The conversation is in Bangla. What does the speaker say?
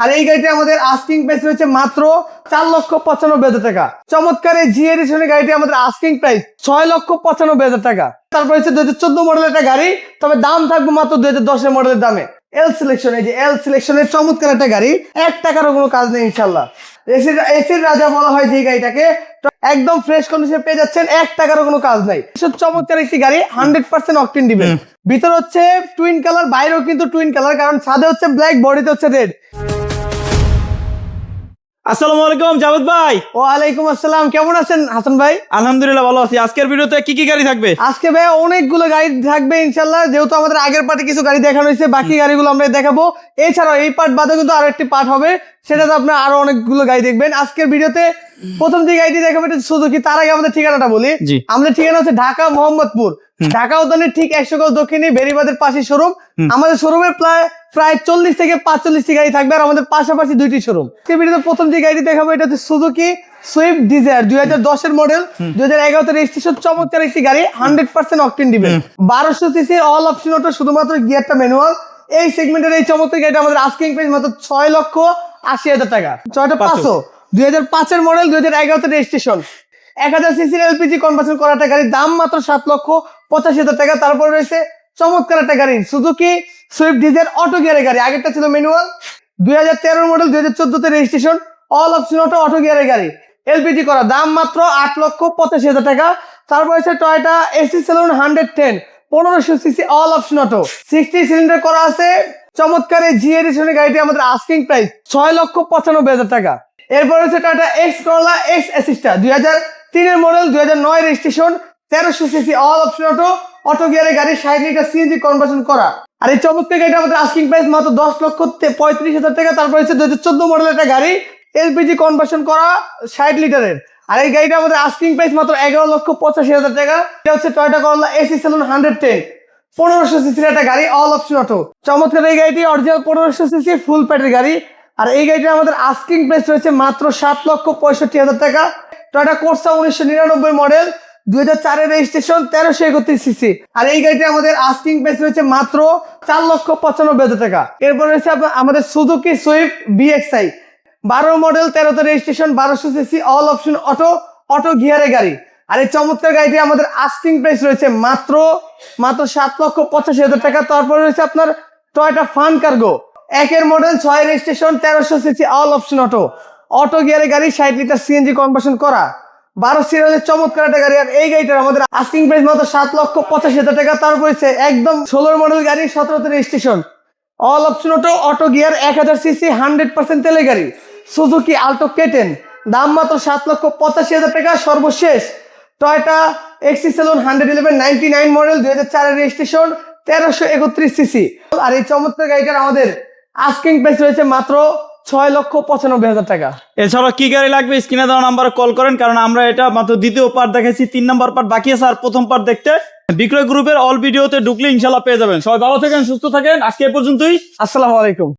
আর এই গাড়িটা আমাদের আস্কিং প্রাইস রয়েছে মাত্র চার লক্ষ পঁচানব্বই হাজার টাকা। চমৎকার এই জি এডিশনের গাড়িটি আমাদের আস্কিং প্রাইস ছয় লক্ষ পঁচানব্বই হাজার টাকা। তারপর হচ্ছে দুই হাজার চোদ্দ মডেলের একটা গাড়ি তবে দাম থাকবে মাত্র দুই হাজার দশের মডেলের দামে। এল সিলেকশন এই যে এল সিলেকশনের চমৎকার একটা গাড়ি এক টাকারও কোনো কাজ নেই ইনশাল্লাহ এসির এসির রাজা বলা হয় যে এই গাড়িটাকে একদম ফ্রেশ কন্ডিশনে পেয়ে যাচ্ছেন এক টাকারও কোনো কাজ নাই। এসব চমৎকার একটি গাড়ি হান্ড্রেড পার্সেন্ট অকটিন দিবে ভিতর হচ্ছে টুইন কালার বাইরেও কিন্তু টুইন কালার কারণ ছাদে হচ্ছে ব্ল্যাক বডিতে হচ্ছে রেড আসসালামু আলাইকুম জাভেদ ভাই। ওয়ালাইকুম আসসালাম কেমন আছেন হাসান ভাই? আলহামদুলিল্লাহ ভালো আছি। আজকের ভিডিওতে কি কি গাড়ি থাকবে? আজকে ভাই অনেকগুলো গাড়ি থাকবে ইনশাল্লাহ যেহেতু আমাদের আগের পার্টে কিছু গাড়ি দেখানো হয়েছে বাকি গাড়িগুলো আমরা দেখাবো। এছাড়াও এই পার্ট বাদে কিন্তু আরও একটি পার্ট হবে সেটাতে আপনার আরও অনেকগুলো গাড়ি দেখবেন। আজকের ভিডিওতে প্রথম যে গাড়িটি দেখাবো এটা সুজুকি তার আগে আমাদের ঠিকানাটা বলি। আমাদের ঠিকানা হচ্ছে ঢাকা মোহাম্মদপুর। ঢাকা উদ্যানের ঠিক একশো গজ দক্ষিণে বেরিবাদের পাশে শোরুম। আমাদের শোরুমের প্রায় প্রায় চল্লিশ থেকে পাঁচচল্লিশটি গাড়ি থাকবে আর আমাদের পাশাপাশি দুইটি শোরুম ভিডিওতে প্রথম যে গাড়িটি দেখাবো এটা হচ্ছে সুজুকি সুইফট ডিজায়ার দুই হাজার দশের মডেল দুই হাজার এগারোতে রেজিস্ট্রেশন চমৎকার একটি গাড়ি হান্ড্রেড পার্সেন্ট অকটিন দিবে। বারোশো সিসি অল অপশন অটো শুধুমাত্র গিয়ারটা ম্যানুয়াল এই সেগমেন্টের এই চমৎকার গাড়িটা আমাদের আস্কিং প্রাইস মাত্র ছয় লক্ষ আশি হাজার টাকা। ছয়টা পাঁচশো। দুই হাজার পাঁচের মডেল দুই হাজার এগারোতে রেজিস্ট্রেশন এক হাজার সিসির এলপিজি কনভার্সন করা একটা গাড়ির দাম মাত্র সাত লক্ষ পঁচাশি হাজার টাকা। তারপরে রয়েছে চমৎকার একটা গাড়ি সুজুকি সুইফট ডিজায়ার অটো গিয়ারের গাড়ি। আগেরটা ছিল ম্যানুয়াল দুই হাজার তেরোর মডেল দুই হাজার registration all option auto auto গিয়ারের গাড়ি। এলপিজি করা। দাম মাত্র আট লক্ষ পঁচাশি হাজার টাকা। তারপর হচ্ছে Toyota AC saloon hundred ten পনেরোশো CC all option auto sixty cylinder করা আছে। চমৎকার এই জি এডিশনের গাড়িটি আমাদের আস্কিং প্রাইস ছয় লক্ষ পঁচানব্বই হাজার টাকা। এরপর হচ্ছে টাটা এক্স করলা এক্স অ্যাসিস্টা দুই হাজার তিনের মডেল দুই হাজার নয় রেজিস্ট্রেশন তেরোশো CC all option auto auto গিয়ারের গাড়ি, ষাট লিটার সিএনজি কনভার্সন করা। আর এই চমৎকার গাড়িটা আমাদের আস্কিং প্রাইস মাত্র দশ লক্ষ পঁয়ত্রিশ হাজার টাকা। তারপর হচ্ছে দুই হাজার চোদ্দ মডেলের একটা গাড়ি এলপিজি কনভার্সন করা ষাট লিটারের। আর এই গাড়িটা আমাদের আস্কিং প্রাইস মাত্র এগারো লক্ষ পঁচাশি হাজার টাকা। এটা হচ্ছে টয়টা করলা এসি সেলুন হান্ড্রেড টেন পনেরোশো সিসির একটা গাড়ি অল অপশন অটো চমৎকার এই গাড়িটি অরিজিনাল পনেরোশো সিসি ফুল প্যাটের গাড়ি। আর এই গাড়িটা আমাদের আস্কিং প্রাইস রয়েছে মাত্র সাত লক্ষ পঁয়ষট্টি হাজার টাকা। টয়টা কোর্সা উনিশশো নিরানব্বই মডেল দুই হাজার চারের রেজিস্ট্রেশন তেরোশো একত্রিশ সিসি আর এই গাড়িটা আমাদের আস্কিং প্রাইস রয়েছে মাত্র চার লক্ষ পঁচানব্বই হাজার টাকা। এরপর রয়েছে আমাদের সুজুকি সুইফট বিএক্সআই। বারো মডেল তেরোতে রেজিস্ট্রেশন বারোশো CC all option auto auto গিয়ারের গাড়ি। আর এই চমৎকার গাড়িটি আমাদের আস্কিং প্রাইস রয়েছে মাত্র মাত্র সাত লক্ষ পঁচাশি হাজার টাকা। তারপরে রয়েছে আপনার টয়টা ফান কার্গো একের মডেল ছয় রেজিস্ট্রেশন তেরোশো CC all option auto auto গিয়ারের গাড়ি, ষাট লিটার সিএনজি কনভার্সন করা। বারো সিরিয়ালের চমৎকার একটা গাড়ি আর এই গাড়িটার আমাদের আস্কিং প্রাইস মাত্র সাত লক্ষ পঁচাশি হাজার টাকা। তারপর হচ্ছে একদম ষোলোর মডেল গাড়ি সতেরোতে registration all option auto auto gear এক হাজার সিসি হান্ড্রেড পার্সেন্ট তেলে গাড়ি। সুজুকি আল্টো কেটেন দাম মাত্র সাত লক্ষ পঁচাশি হাজার টাকা, সর্বশেষ Toyota X saloon hundred eleven ninety nine model দুই হাজার চারের রেজিস্ট্রেশন তেরোশো একত্রিশ সিসি আর এই চমৎকার গাড়িটার আমাদের আস্কিং প্রাইস রয়েছে মাত্র ছয় লক্ষ পঁচানব্বই হাজার টাকা। এছাড়া কি গাড়ি লাগবে? স্ক্রিনে দেওয়া নাম্বারে কল করেন কারণ আমরা এটা মাত্র দ্বিতীয় পার্ট দেখেছি তিন নম্বর পার্ট বাকি আছে আর প্রথম পার্ট দেখতে। বিক্রয় গ্রুপের অল ভিডিওতে ঢুকলে ইনশাল্লাহ পেয়ে যাবেন। সবাই ভালো থাকেন সুস্থ থাকেন। আজকে এ পর্যন্তই। আসসালামু আলাইকুম।